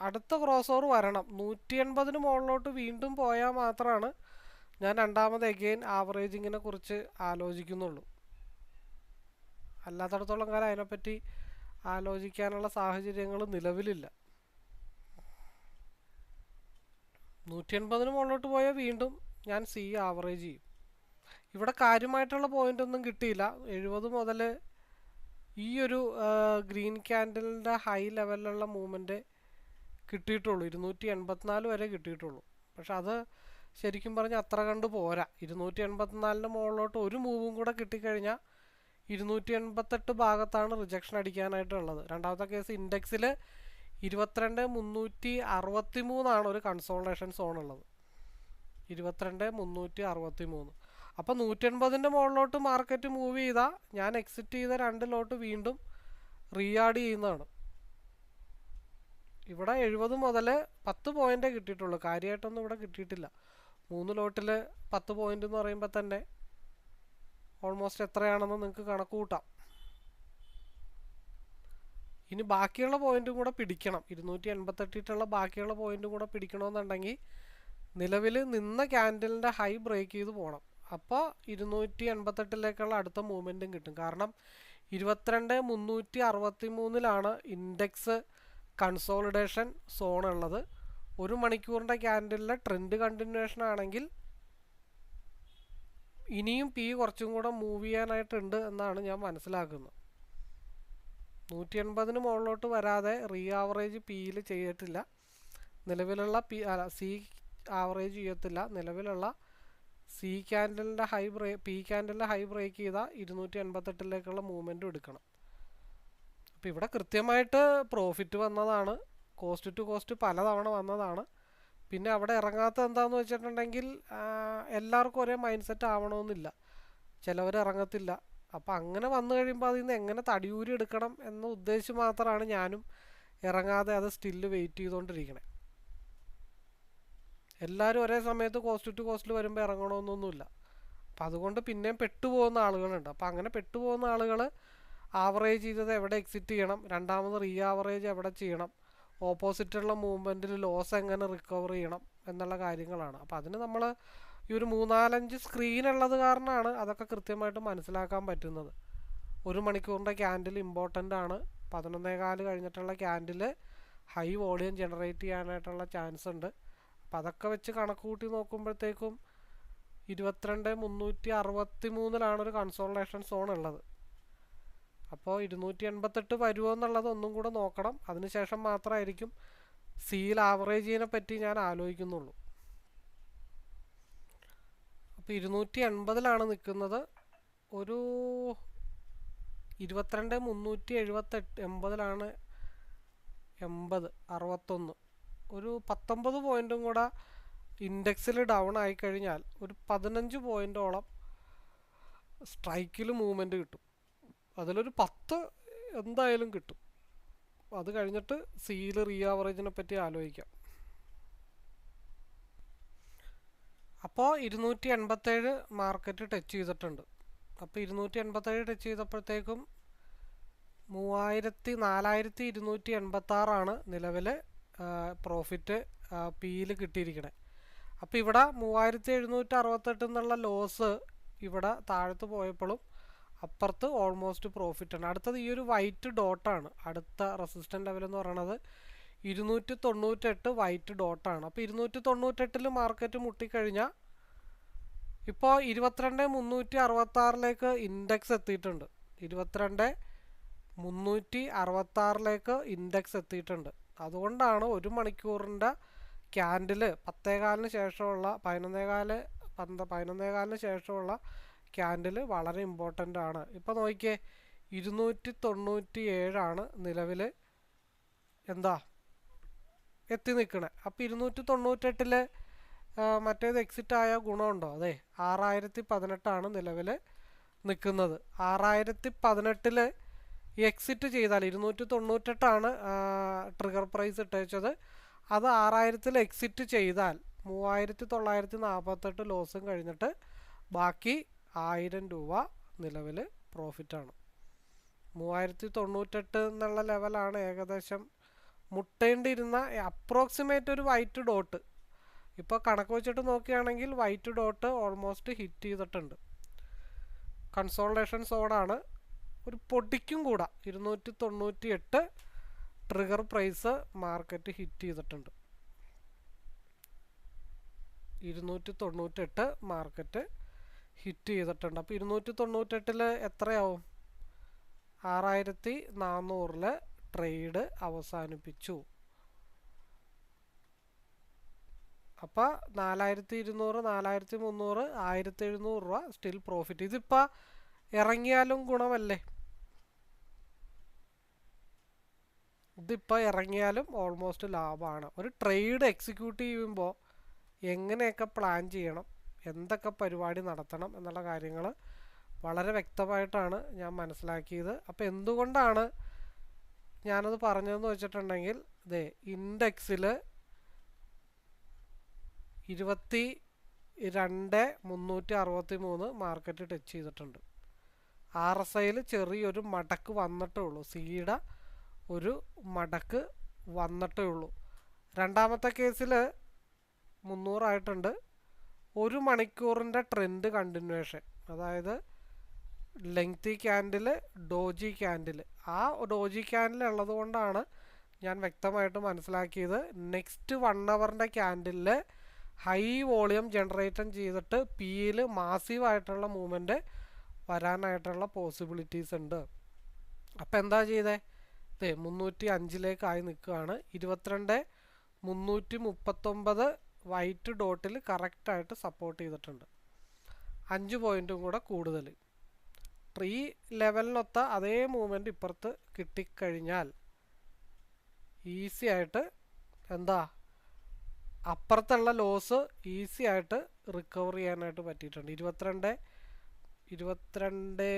അടുത്ത ക്രോസ് ഓവർ വരണം. നൂറ്റി എൺപതിന് മുകളിലോട്ട് വീണ്ടും പോയാൽ മാത്രമാണ് ഞാൻ രണ്ടാമത് എഗെയിൻ ആവറേജിങ്ങിനെ കുറിച്ച് ആലോചിക്കുന്നുള്ളൂ. അല്ലാത്തടത്തോളം കാലം അതിനെപ്പറ്റി ആലോചിക്കാനുള്ള സാഹചര്യങ്ങൾ നിലവിലില്ല. നൂറ്റി എൺപതിന് മുകളിലോട്ട് പോയാൽ വീണ്ടും ഞാൻ സി ആവറേജ് ചെയ്യും. ഇവിടെ കാര്യമായിട്ടുള്ള പോയിന്റ് ഒന്നും കിട്ടിയില്ല. എഴുപത് മുതൽ ഈ ഒരു ഗ്രീൻ ക്യാൻഡലിന്റെ ഹൈ ലെവലിലുള്ള മൂവ്മെന്റ് കിട്ടിയിട്ടുള്ളൂ. ഇരുന്നൂറ്റി എൺപത്തിനാല് വരെ കിട്ടിയിട്ടുള്ളൂ. പക്ഷെ അത് ശരിക്കും പറഞ്ഞാൽ അത്ര കണ്ട് പോരാ. ഇരുന്നൂറ്റി എൺപത്തിനാലിന് മുകളിലോട്ട് ഒരു മൂവും കൂടെ കിട്ടിക്കഴിഞ്ഞാൽ ഇരുന്നൂറ്റി എൺപത്തെട്ട് ഭാഗത്താണ് റിജക്ഷൻ അടിക്കാനായിട്ടുള്ളത്. രണ്ടാമത്തെ കേസ് ഇൻഡെക്സിൽ ഇരുപത്തിരണ്ട് മുന്നൂറ്റി അറുപത്തി മൂന്നാണ് ഒരു കൺസോൾട്ടേഷൻ സോൺ ഉള്ളത്. ഇരുപത്തിരണ്ട് മുന്നൂറ്റി അറുപത്തി മൂന്ന് അപ്പോൾ നൂറ്റി എൺപതിന്റെ മുകളിലോട്ട് മാർക്കറ്റ് മൂവ് ചെയ്താൽ ഞാൻ എക്സിറ്റ് ചെയ്ത രണ്ട് ലോട്ട് വീണ്ടും റീയാഡ് ചെയ്യുന്നതാണ്. ഇവിടെ എഴുപത് മുതൽ പത്ത് പോയിന്റേ കിട്ടിയിട്ടുള്ളൂ. കാര്യമായിട്ടൊന്നും ഇവിടെ കിട്ടിയിട്ടില്ല. മൂന്ന് ലോട്ടിൽ പത്ത് പോയിന്റ് എന്ന് പറയുമ്പോൾ തന്നെ ഓൾമോസ്റ്റ് എത്രയാണെന്ന് നിങ്ങൾക്ക് കണക്ക് കൂട്ടാം. ഇനി ബാക്കിയുള്ള പോയിന്റും കൂടെ പിടിക്കണം. ഇരുന്നൂറ്റി എൺപത്തെട്ടിട്ടുള്ള ബാക്കിയുള്ള പോയിന്റും കൂടെ പിടിക്കണമെന്നുണ്ടെങ്കിൽ നിലവിൽ നിന്ന ക്യാൻഡലിന്റെ ഹൈ ബ്രേക്ക് ചെയ്ത് പോകണം അപ്പോൾ ഇരുന്നൂറ്റി എൺപത്തെട്ടിലേക്കുള്ള അടുത്ത മൂവ്മെന്റും കിട്ടും. കാരണം ഇരുപത്തിരണ്ട് മുന്നൂറ്റി അറുപത്തി മൂന്നിലാണ് ഇൻഡെക്സ് കൺസോളിഡേഷൻ സോൺ ഉള്ളത്. ഒരു മണിക്കൂറിന്റെ ക്യാൻഡലിലെ ട്രെൻഡ് കണ്ടിന്യൂഷൻ ആണെങ്കിൽ ഇനിയും പി കുറച്ചും കൂടെ മൂവ് ചെയ്യാനായിട്ടുണ്ട് എന്നാണ് ഞാൻ മനസ്സിലാക്കുന്നത്. നൂറ്റി എൺപതിന് മുകളിലോട്ട് വരാതെ റീ ആവറേജ് പിയിൽ ചെയ്തിട്ടില്ല. നിലവിലുള്ള പി അല്ല സി ആവറേജ് ചെയ്യത്തില്ല. നിലവിലുള്ള സി ക്യാൻഡലിന്റെ ഹൈ ബ്രേ പി ക്യാൻഡലിന്റെ ഹൈ ബ്രേക്ക് ചെയ്താൽ ഇരുന്നൂറ്റി എൺപത്തെട്ടിലേക്കുള്ള മൂവ്മെന്റും എടുക്കണം. അപ്പോൾ ഇവിടെ കൃത്യമായിട്ട് പ്രോഫിറ്റ് വന്നതാണ്. കോസ്റ്റ് ടു കോസ്റ്റ് പലതവണ വന്നതാണ്. പിന്നെ അവിടെ ഇറങ്ങാത്ത എന്താണെന്ന് വെച്ചിട്ടുണ്ടെങ്കിൽ എല്ലാവർക്കും ഒരേ മൈൻഡ് സെറ്റ് ആവണമെന്നില്ല. ചിലവർ ഇറങ്ങത്തില്ല. അപ്പോൾ അങ്ങനെ വന്നു കഴിയുമ്പോൾ അതിൽ നിന്ന് എങ്ങനെ തടിയൂരി എടുക്കണം എന്ന ഉദ്ദേശിച്ച് മാത്രമാണ് ഞാനും ഇറങ്ങാതെ അത് സ്റ്റില്ല് വെയിറ്റ് ചെയ്തുകൊണ്ടിരിക്കണേ എല്ലാവരും ഒരേ സമയത്ത് കോസ്റ്റ് ടു കോസ്റ്റിൽ വരുമ്പോൾ ഇറങ്ങണമെന്നൊന്നുമില്ല അപ്പം അതുകൊണ്ട് പിന്നെയും പെട്ടുപോകുന്ന ആളുകളുണ്ട്. അപ്പം അങ്ങനെ പെട്ടുപോകുന്ന ആളുകൾ ആവറേജ് ചെയ്തത് എവിടെ എക്സിറ്റ് ചെയ്യണം? രണ്ടാമത് റീ ആവറേജ് എവിടെ ചെയ്യണം? ഓപ്പോസിറ്റുള്ള മൂവ്മെന്റിൽ ലോസ് എങ്ങനെ റിക്കവർ ചെയ്യണം? എന്നുള്ള കാര്യങ്ങളാണ്. അപ്പോൾ അതിന് നമ്മൾ ഈ ഒരു മൂന്നാലഞ്ച് സ്ക്രീൻ ഉള്ളത് കാരണമാണ് അതൊക്കെ കൃത്യമായിട്ട് മനസ്സിലാക്കാൻ പറ്റുന്നത്. ഒരു മണിക്കൂറിന്റെ ക്യാൻഡിൽ ഇമ്പോർട്ടന്റ് ആണ്. പതിനൊന്നേകാൽ കഴിഞ്ഞിട്ടുള്ള ക്യാൻഡിൽ ഹൈ വോളിയം ജനറേറ്റ് ചെയ്യാനായിട്ടുള്ള ചാൻസ് ഉണ്ട്. അപ്പം അതൊക്കെ വെച്ച് കണക്ക് കൂട്ടി നോക്കുമ്പോഴത്തേക്കും ഇരുപത്തിരണ്ട് മുന്നൂറ്റി അറുപത്തി മൂന്നിലാണ് ഒരു കൺസോൾട്ടേഷൻ സോൺ ഉള്ളത്. അപ്പോൾ ഇരുന്നൂറ്റി എൺപത്തെട്ട് വരുമോ എന്നുള്ളത് ഒന്നും കൂടെ നോക്കണം. അതിനുശേഷം മാത്രമായിരിക്കും സീൽ ആവറേജിനെ പറ്റി ഞാൻ ആലോചിക്കുന്നുള്ളൂ. അപ്പോൾ ഇരുന്നൂറ്റി എൺപതിലാണ് നിൽക്കുന്നത് ഒരു ഇരുപത്തിരണ്ട് മുന്നൂറ്റി എഴുപത്തെട്ട് എൺപതിലാണ് എൺപത് അറുപത്തൊന്ന്. ഒരു പത്തൊമ്പത് പോയിന്റും കൂടെ ഇൻഡെക്സിൽ ഡൗൺ ആയിക്കഴിഞ്ഞാൽ ഒരു പതിനഞ്ച് പോയിന്റോളം സ്ട്രൈക്കിൽ മൂവ്മെന്റ് കിട്ടും. അതിലൊരു പത്ത് എന്തായാലും കിട്ടും. അത് കഴിഞ്ഞിട്ട് സീൽ റീ ആവറേജിനെ പറ്റി ആലോചിക്കാം. അപ്പോൾ ഇരുന്നൂറ്റി എൺപത്തേഴ് മാർക്കറ്റ് ടച്ച് ചെയ്തിട്ടുണ്ട്. അപ്പോൾ ഇരുന്നൂറ്റി എൺപത്തേഴ് ടച്ച് ചെയ്തപ്പോഴത്തേക്കും മൂവായിരത്തി നാലായിരത്തി ഇരുന്നൂറ്റി എൺപത്താറാണ് നിലവിൽ പ്രോഫിറ്റ് പിയിൽ കിട്ടിയിരിക്കണേ. അപ്പോൾ ഇവിടെ മൂവായിരത്തി എഴുന്നൂറ്റി അറുപത്തെട്ട് എന്നുള്ള ലോസ് ഇവിടെ താഴത്ത് പോയപ്പോഴും അപ്പുറത്ത് ഓൾമോസ്റ്റ് പ്രോഫിറ്റ് ആണ്. അടുത്തത് ഈ ഒരു വൈറ്റ് ഡോട്ടാണ് അടുത്ത റെസിസ്റ്റന്റ് ലെവൽ എന്ന് പറയുന്നത് ഇരുന്നൂറ്റി തൊണ്ണൂറ്റെട്ട് വൈറ്റ് ഡോട്ടാണ് അപ്പോൾ ഇരുന്നൂറ്റി തൊണ്ണൂറ്റെട്ടിൽ മാർക്കറ്റ് മുട്ടിക്കഴിഞ്ഞാൽ ഇപ്പോൾ ഇരുപത്തിരണ്ട് മുന്നൂറ്റി അറുപത്താറിലേക്ക് ഇൻഡെക്സ് എത്തിയിട്ടുണ്ട്. ഇരുപത്തിരണ്ട് മുന്നൂറ്റി അറുപത്താറിലേക്ക് ഇൻഡെക്സ് എത്തിയിട്ടുണ്ട്. അതുകൊണ്ടാണ് ഒരു മണിക്കൂറിന്റെ ക്യാൻഡിൽ പത്തേകാലിന് ശേഷമുള്ള പതിനൊന്നേകാൽ പന്ത പതിനൊന്നേകാലിന് ശേഷമുള്ള ക്യാൻഡിൽ വളരെ ഇമ്പോർട്ടന്റ് ആണ്. ഇപ്പോൾ നോക്കിയേ ഇരുന്നൂറ്റി തൊണ്ണൂറ്റി ഏഴാണ് നിലവിൽ എന്താ? എത്തി നിൽക്കണേ. അപ്പോൾ ഇരുന്നൂറ്റി തൊണ്ണൂറ്റെട്ടിൽ മറ്റേത് എക്സിറ്റ് ആയ ഗുണമുണ്ടോ? അതെ ആറായിരത്തി പതിനെട്ടാണ് നിലവിൽ നിൽക്കുന്നത്. ആറായിരത്തി പതിനെട്ടിൽ എക്സിറ്റ് ചെയ്താൽ ഇരുന്നൂറ്റി തൊണ്ണൂറ്റെട്ടാണ് ട്രിഗർ പ്രൈസ് ഇട്ടേച്ചത്. അത് ആറായിരത്തിൽ എക്സിറ്റ് ചെയ്താൽ മൂവായിരത്തി തൊള്ളായിരത്തി നാൽപ്പത്തെട്ട് ലോസും കഴിഞ്ഞിട്ട് ബാക്കി ആയിരം രൂപ നിലവിൽ പ്രോഫിറ്റാണ് മൂവായിരത്തി തൊണ്ണൂറ്റെട്ട് എന്നുള്ള ലെവലാണ് ഏകദേശം മുട്ടേണ്ടിയിരുന്ന അപ്രോക്സിമേറ്റ് ഒരു വൈറ്റ് ഡോട്ട് ഇപ്പോൾ കണക്ക് വെച്ചിട്ട് നോക്കുകയാണെങ്കിൽ വൈറ്റ് ഡോട്ട് ഓൾമോസ്റ്റ് ഹിറ്റ് ചെയ്തിട്ടുണ്ട്. കൺസോൾട്ടേഷൻ സോണാണ് ഒരു പൊടിക്കും കൂടെ. ഇരുന്നൂറ്റി തൊണ്ണൂറ്റി എട്ട് ട്രിഗർ പ്രൈസ് മാർക്കറ്റ് ഹിറ്റ് ചെയ്തിട്ടുണ്ട്. ഇരുന്നൂറ്റി തൊണ്ണൂറ്റെട്ട് മാർക്കറ്റ് ഹിറ്റ് ചെയ്തിട്ടുണ്ട്. അപ്പോൾ ഇരുന്നൂറ്റി തൊണ്ണൂറ്റെട്ടിൽ എത്രയാവും? ആറായിരത്തി നാന്നൂറിൽ ട്രേഡ് അവസാനിപ്പിച്ചു. അപ്പോൾ നാലായിരത്തി ഇരുന്നൂറ് നാലായിരത്തി മുന്നൂറ് ആയിരത്തി എഴുന്നൂറ് രൂപ സ്റ്റിൽ പ്രോഫിറ്റ് ഇതിപ്പോൾ ഇറങ്ങിയാലും ഗുണമല്ലേ? ഇതിപ്പോൾ ഇറങ്ങിയാലും ഓൾമോസ്റ്റ് ലാഭമാണ് ഒരു ട്രേഡ് എക്സിക്യൂട്ട് ചെയ്യുമ്പോൾ എങ്ങനെയൊക്കെ പ്ലാൻ ചെയ്യണം എന്തൊക്കെ പരിപാടി നടത്തണം എന്നുള്ള കാര്യങ്ങൾ വളരെ വ്യക്തമായിട്ടാണ് ഞാൻ മനസ്സിലാക്കിയത്. അപ്പോൾ എന്തുകൊണ്ടാണ് ഞാനത് പറഞ്ഞതെന്ന് വെച്ചിട്ടുണ്ടെങ്കിൽ ഇതേ ഇൻഡെക്സിൽ ഇരുപത്തി രണ്ട് മുന്നൂറ്റി അറുപത്തി മൂന്ന് മാർക്കറ്റ് ടച്ച് ചെയ്തിട്ടുണ്ട്. ആർ എസ് ഐയിൽ ചെറിയൊരു മടക്ക് വന്നിട്ടേ ഉള്ളൂ. സിയുടെ ഒരു മടക്ക് വന്നിട്ടേ ഉള്ളൂ. രണ്ടാമത്തെ കേസിൽ മുന്നൂറായിട്ടുണ്ട്. ഒരു മണിക്കൂറിന്റെ ട്രെൻഡ് കണ്ടിന്യൂഷൻ അതായത് ലെങ്തി ക്യാൻഡിൽ ഡോജി ക്യാൻഡിൽ ആ ഡോജി ക്യാൻഡിൽ ഉള്ളത് കൊണ്ടാണ് ഞാൻ വ്യക്തമായിട്ട് മനസ്സിലാക്കിയത്. നെക്സ്റ്റ് വൺ അവറിന്റെ ക്യാൻഡിലിൽ ഹൈ വോളിയം ജനറേറ്റും ചെയ്തിട്ട് പിയിൽ മാസീവായിട്ടുള്ള മൂവ്മെന്റ് വരാനായിട്ടുള്ള പോസിബിലിറ്റീസ് ഉണ്ട്. അപ്പം എന്താ ചെയ്തേ? അതെ മുന്നൂറ്റി അഞ്ചിലേക്കായി നിൽക്കുകയാണ്. ഇരുപത്തിരണ്ട് മുന്നൂറ്റി മുപ്പത്തൊമ്പത് വൈറ്റ് ഡോട്ടിൽ കറക്റ്റായിട്ട് സപ്പോർട്ട് ചെയ്തിട്ടുണ്ട്. അഞ്ച് പോയിന്റും കൂടെ കൂടുതൽ. ഈ ലെവലിനൊത്ത അതേ മൂവ്മെന്റ് ഇപ്പുറത്ത് കിട്ടിക്കഴിഞ്ഞാൽ ഈസി ആയിട്ട് എന്താ അപ്പുറത്തുള്ള ലോസ് ഈസി ആയിട്ട് റിക്കവർ ചെയ്യാനായിട്ട് പറ്റിയിട്ടുണ്ട്. ഇരുപത്തിരണ്ട് ഇരുപത്തിരണ്ട്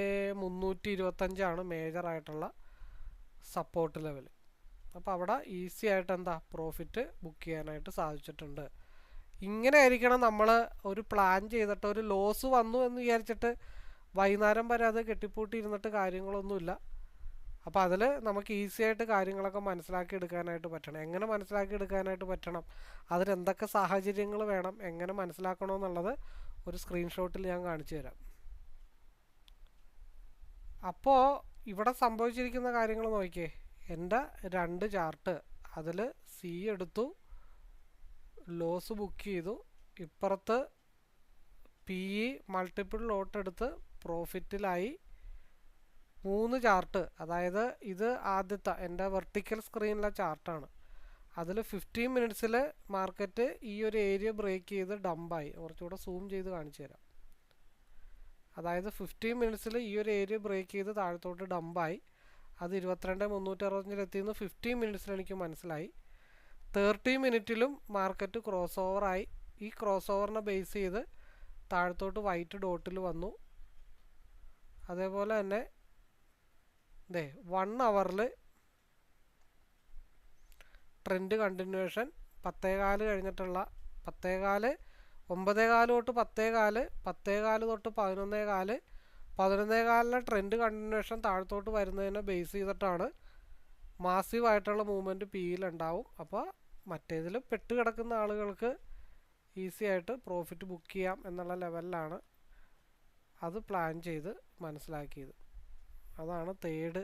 മുന്നൂറ്റി ഇരുപത്തഞ്ചാണ് മേജറായിട്ടുള്ള സപ്പോർട്ട് ലെവൽ അപ്പോൾ അവിടെ ഈസി ആയിട്ട് എന്താ പ്രോഫിറ്റ് ബുക്ക് ചെയ്യാനായിട്ട് സാധിച്ചിട്ടുണ്ട്. ഇങ്ങനെ ആയിരിക്കണം നമ്മൾ ഒരു പ്ലാൻ ചെയ്തിട്ട് ഒരു ലോസ് വന്നു എന്ന് വിചാരിച്ചിട്ട് വൈകുന്നേരം വരെ അത് കെട്ടിപ്പൂട്ടി ഇരുന്നിട്ട് കാര്യങ്ങളൊന്നുമില്ല. അപ്പോൾ അതിൽ നമുക്ക് ഈസി ആയിട്ട് കാര്യങ്ങളൊക്കെ മനസ്സിലാക്കി എടുക്കാനായിട്ട് പറ്റണം. എങ്ങനെ മനസ്സിലാക്കി എടുക്കാനായിട്ട് പറ്റണം? അതിന് എന്തൊക്കെ സാഹചര്യങ്ങൾ വേണം? എങ്ങനെ മനസ്സിലാക്കണമെന്നുള്ളത് ഒരു സ്ക്രീൻഷോട്ടിൽ ഞാൻ കാണിച്ചു തരാം. അപ്പോൾ ഇവിടെ സംഭവിച്ചിരിക്കുന്ന കാര്യങ്ങൾ നോക്കിയേ. എന്റെ രണ്ട് ചാർട്ട് അതിൽ സി എടുത്തു ലോസ് ബുക്ക് ചെയ്തു ഇപ്പുറത്ത് പി ഇ മൾട്ടിപ്പിൾ ലോട്ട് എടുത്ത് പ്രോഫിറ്റിലായി മൂന്ന് ചാർട്ട് അതായത് ഇത് ആദ്യത്തെ എന്റെ വെർട്ടിക്കൽ സ്ക്രീനിലെ ചാർട്ടാണ് അതിൽ ഫിഫ്റ്റീൻ മിനിറ്റ്സിൽ മാർക്കറ്റ് ഈ ഒരു ഏരിയ ബ്രേക്ക് ചെയ്ത് ഡംപായി കുറച്ചുകൂടെ സൂം ചെയ്ത് കാണിച്ചു തരാം. അതായത് ഫിഫ്റ്റീൻ മിനിറ്റ്സിൽ ഈ ഒരു ഏരിയ ബ്രേക്ക് ചെയ്ത് താഴത്തോട്ട് ഡംപായി അത് ഇരുപത്തിരണ്ട് മുന്നൂറ്റി അറുപത്തഞ്ചിലെത്തിയെന്ന് ഫിഫ്റ്റീൻ മിനിറ്റ്സിൽ എനിക്ക് മനസ്സിലായി. തേർട്ടി മിനിറ്റിലും മാർക്കറ്റ് ക്രോസ് ഓവറായി ഈ ക്രോസ് ഓവറിനെ ബേസ് ചെയ്ത് താഴത്തോട്ട് വൈറ്റ് ഡോട്ടിൽ വന്നു. അതേപോലെ തന്നെ ദേ വൺ അവറിൽ ട്രെൻഡ് കണ്ടിന്യൂവേഷൻ പത്തേകാൽ കഴിഞ്ഞിട്ടുള്ള പത്തേകാൽ ഒമ്പതേകാൽ തൊട്ട് പത്തേകാൽ പത്തേകാൽ തൊട്ട് പതിനൊന്നേകാൽ പതിനൊന്നേകാലിലെ ട്രെൻഡ് കണ്ടിന്യൂവേഷൻ താഴത്തോട്ട് വരുന്നതിനെ ബേസ് ചെയ്തിട്ടാണ് മാസീവായിട്ടുള്ള മൂവ്മെന്റ് പിയിലുണ്ടാവും അപ്പോൾ മറ്റേതിൽ പെട്ട് കിടക്കുന്ന ആളുകൾക്ക് ഈസി ആയിട്ട് പ്രോഫിറ്റ് ബുക്ക് ചെയ്യാം എന്നുള്ള ലെവലിലാണ് അത് പ്ലാൻ ചെയ്ത് മനസ്സിലാക്കിയത്. അതാണ് തേർഡ്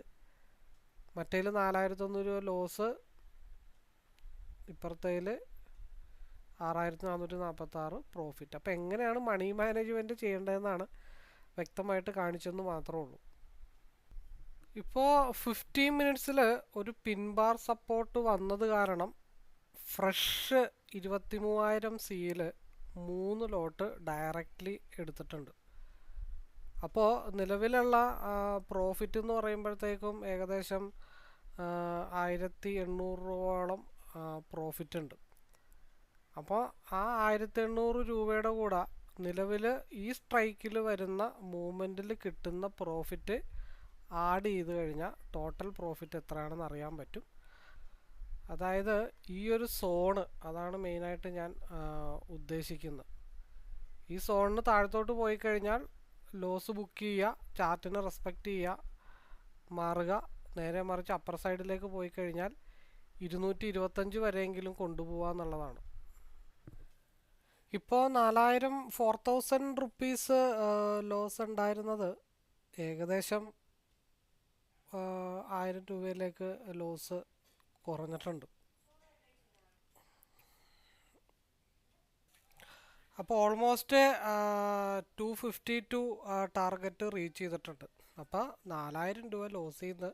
മറ്റേൽ നാലായിരത്തി ഒന്ന് രൂപ ലോസ് ഇപ്പുറത്തേൽ ആറായിരത്തി നാനൂറ്റി നാൽപ്പത്തി ആറ് പ്രോഫിറ്റ് അപ്പോൾ എങ്ങനെയാണ് മണി മാനേജ്മെന്റ് ചെയ്യേണ്ടതെന്നാണ് വ്യക്തമായിട്ട് കാണിച്ചെന്ന് മാത്രമേ ഉള്ളൂ. ഇപ്പോൾ ഫിഫ്റ്റീൻ മിനിറ്റ്സിൽ ഒരു പിൻബാർ സപ്പോർട്ട് വന്നത് കാരണം ഫ്രഷ് ഇരുപത്തി മൂവായിരം സിയിൽ മൂന്ന് ലോട്ട് ഡയറക്റ്റ്ലി എടുത്തിട്ടുണ്ട്. അപ്പോൾ നിലവിലുള്ള പ്രോഫിറ്റ് എന്ന് പറയുമ്പോഴത്തേക്കും ഏകദേശം ആയിരത്തി എണ്ണൂറ് രൂപയോളം പ്രോഫിറ്റ് ഉണ്ട് അപ്പോൾ ആ ആയിരത്തി എണ്ണൂറ് രൂപയുടെ കൂടെ നിലവിൽ ഈ സ്ട്രൈക്കിൽ വരുന്ന മൂവ്മെന്റിൽ കിട്ടുന്ന പ്രോഫിറ്റ് ആഡ് ചെയ്ത് കഴിഞ്ഞാൽ ടോട്ടൽ പ്രോഫിറ്റ് എത്രയാണെന്ന് അറിയാൻ പറ്റും. അതായത് ഈ ഒരു സോണ് അതാണ് മെയിനായിട്ട് ഞാൻ ഉദ്ദേശിക്കുന്നത്. ഈ സോണിന് താഴത്തോട്ട് പോയി കഴിഞ്ഞാൽ ലോസ് ബുക്ക് ചെയ്യുക ചാർട്ടിനെ റെസ്പെക്റ്റ് ചെയ്യുക മാറുക. നേരെ മറിച്ച് അപ്പർ സൈഡിലേക്ക് പോയി കഴിഞ്ഞാൽ ഇരുന്നൂറ്റി ഇരുപത്തഞ്ച് വരെയെങ്കിലും കൊണ്ടുപോകുക എന്നുള്ളതാണ്. ഇപ്പോൾ നാലായിരം ഫോർ തൗസൻഡ് റുപ്പീസ് ലോസ് ഉണ്ടായിരുന്നത് ഏകദേശം ആയിരം രൂപയിലേക്ക് ലോസ് കുറഞ്ഞിട്ടുണ്ട്. അപ്പോൾ almost two fifty to target reach ചെയ്തിട്ടുണ്ട്. അപ്പോൾ നാലായിരം രൂപ ലോസ് ചെയ്യുന്ന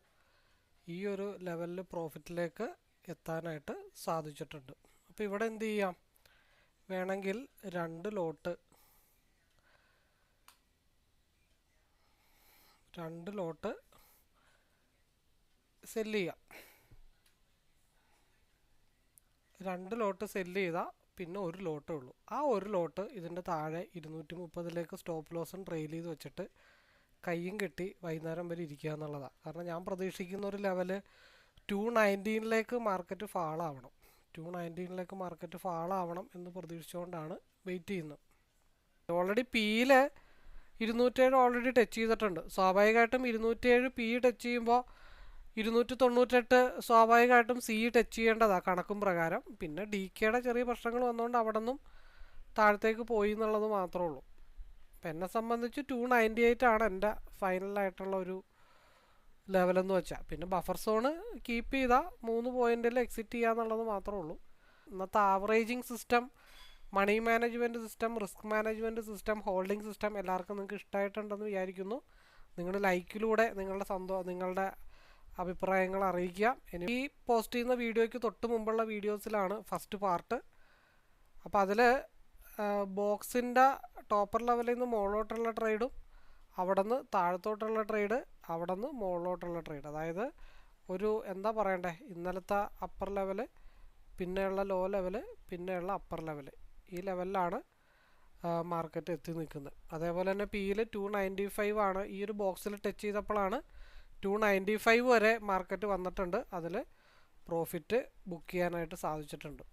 ഈ ഒരു ലെവലിൽ പ്രോഫിറ്റിലേക്ക് എത്താനായിട്ട് സാധിച്ചിട്ടുണ്ട്. അപ്പോൾ ഇവിടെ എന്ത് ചെയ്യാം? വേണമെങ്കിൽ രണ്ട് ലോട്ട് രണ്ട് ലോട്ട് സെല്ല് ചെയ്യാം. രണ്ട് ലോട്ട് സെല്ല് ചെയ്താൽ പിന്നെ ഒരു ലോട്ടേ ഉള്ളൂ. ആ ഒരു ലോട്ട് ഇതിന്റെ താഴെ ഇരുന്നൂറ്റി മുപ്പതിലേക്ക് സ്റ്റോപ്പ് ലോസും ട്രെയിൽ ചെയ്ത് വെച്ചിട്ട് കയ്യും കെട്ടി വൈകുന്നേരം വരെ ഇരിക്കുക എന്നുള്ളതാണ് കാരണം ഞാൻ പ്രതീക്ഷിക്കുന്ന ഒരു ലെവൽ ടു നയന്റീനിലേക്ക് മാർക്കറ്റ് ഫാളാവണം ടു നയന്റീനിലേക്ക് മാർക്കറ്റ് ഫാളാവണം എന്ന് പ്രതീക്ഷിച്ചുകൊണ്ടാണ് വെയിറ്റ് ചെയ്യുന്നത്. ഓൾറെഡി പിയിൽ ഇരുന്നൂറ്റേഴ് ഓൾറെഡി ടച്ച് ചെയ്തിട്ടുണ്ട്. സ്വാഭാവികമായിട്ടും ഇരുന്നൂറ്റേഴ് പി ടച്ച് ചെയ്യുമ്പോൾ ഇരുന്നൂറ്റി തൊണ്ണൂറ്റെട്ട് സ്വാഭാവികമായിട്ടും സി ടച്ച് ചെയ്യേണ്ടതാണ് കണക്കും പ്രകാരം. പിന്നെ ഡി കെയുടെ ചെറിയ പ്രശ്നങ്ങൾ വന്നുകൊണ്ട് അവിടെ നിന്നും താഴത്തേക്ക് പോയി എന്നുള്ളത് മാത്രമേ ഉള്ളൂ. അപ്പം എന്നെ സംബന്ധിച്ച് ടു നയന്റി എയ്റ്റ് ആണ് എന്റെ ഫൈനലായിട്ടുള്ള ഒരു ലെവലെന്ന് വെച്ചാൽ പിന്നെ ബഫർ സോണ് കീപ്പ് ചെയ്താൽ മൂന്ന് പോയിന്റിൽ എക്സിറ്റ് ചെയ്യുക എന്നുള്ളത് മാത്രമേ ഉള്ളൂ. ഇന്നത്തെ averaging system money management system risk management system holding system എല്ലാവർക്കും നിങ്ങൾക്ക് ഇഷ്ടമായിട്ടുണ്ടെന്ന് വിചാരിക്കുന്നു. നിങ്ങൾ ലൈക്കിലൂടെ നിങ്ങളുടെ സന്തോ നിങ്ങളുടെ അഭിപ്രായങ്ങൾ അറിയിക്കുക. ഇനി ഈ പോസ്റ്റ് ചെയ്യുന്ന വീഡിയോയ്ക്ക് തൊട്ട് മുമ്പുള്ള വീഡിയോസിലാണ് ഫസ്റ്റ് പാർട്ട് അപ്പോൾ അതിൽ ബോക്സിന്റെ ടോപ്പർ ലെവലിൽ നിന്ന് മുകളിലോട്ടുള്ള ട്രേഡും അവിടെ നിന്ന് താഴത്തോട്ടുള്ള ട്രേഡ് അവിടെ നിന്ന് മുകളിലോട്ടുള്ള ട്രേഡ് അതായത് ഒരു എന്താ പറയണ്ടേ ഇന്നലത്തെ അപ്പർ ലെവൽ പിന്നെയുള്ള ലോ ലെവൽ പിന്നെയുള്ള അപ്പർ ലെവൽ ഈ ലെവലിലാണ് മാർക്കറ്റ് എത്തി നിൽക്കുന്നത്. അതേപോലെ തന്നെ പിയിൽ ടു നയന്റി ഫൈവ് ആണ് ഈ ഒരു ബോക്സിൽ ടച്ച് ചെയ്തപ്പോഴാണ് ടു നയന്റി ഫൈവ് വരെ മാർക്കറ്റ് വന്നിട്ടുണ്ട്. അതിൽ പ്രോഫിറ്റ് ബുക്ക് ചെയ്യാനായിട്ട് സാധിച്ചിട്ടുണ്ട്.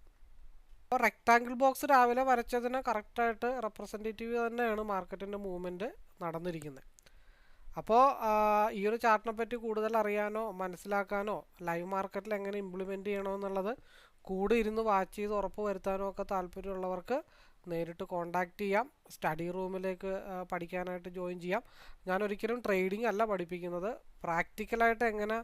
അപ്പോൾ റെക്റ്റാങ്കിൾ ബോക്സ് രാവിലെ വരച്ചതിന് കറക്റ്റായിട്ട് റെപ്രസെന്റേറ്റീവ് തന്നെയാണ് മാർക്കറ്റിന്റെ മൂവ്മെന്റ് നടന്നിരിക്കുന്നത്. അപ്പോൾ ഈ ഒരു ചാർട്ടിനെ പറ്റി കൂടുതൽ അറിയാനോ മനസ്സിലാക്കാനോ ലൈവ് മാർക്കറ്റിൽ എങ്ങനെ ഇംപ്ലിമെന്റ് ചെയ്യണോ എന്നുള്ളത് കൂടെ ഇരുന്ന് വാച്ച് ചെയ്ത് ഉറപ്പ് വരുത്താനോ ഒക്കെ താല്പര്യമുള്ളവർക്ക് നേരിട്ട് കോണ്ടാക്ട് ചെയ്യാം സ്റ്റഡി റൂമിലേക്ക് പഠിക്കാനായിട്ട് ജോയിൻ ചെയ്യാം. ഞാൻ ഒരിക്കലും ട്രേഡിംഗ് അല്ല പഠിപ്പിക്കുന്നത്. പ്രാക്ടിക്കലായിട്ട് എങ്ങനെ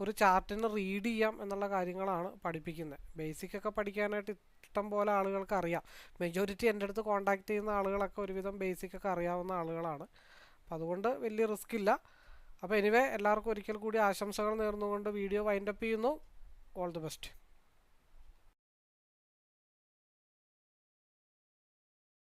ഒരു ചാർട്ടിനെ റീഡ് ചെയ്യാം എന്നുള്ള കാര്യങ്ങളാണ് പഠിപ്പിക്കുന്നത്. ബേസിക് ഒക്കെ പഠിക്കാനായിട്ട് ഇഷ്ടം പോലെ ആളുകൾക്ക് അറിയാം. മെജോറിറ്റി എന്റെ അടുത്ത് കോണ്ടാക്ട് ചെയ്യുന്ന ആളുകളൊക്കെ ഒരുവിധം ബേസിക് ഒക്കെ അറിയാവുന്ന ആളുകളാണ്. അപ്പം അതുകൊണ്ട് വലിയ റിസ്ക് ഇല്ല. അപ്പോൾ എനിവേ എല്ലാവർക്കും ഒരിക്കൽ കൂടി ആശംസകൾ നേർന്നുകൊണ്ട് വീഡിയോ വൈൻഡപ്പ് ചെയ്യുന്നു. All the best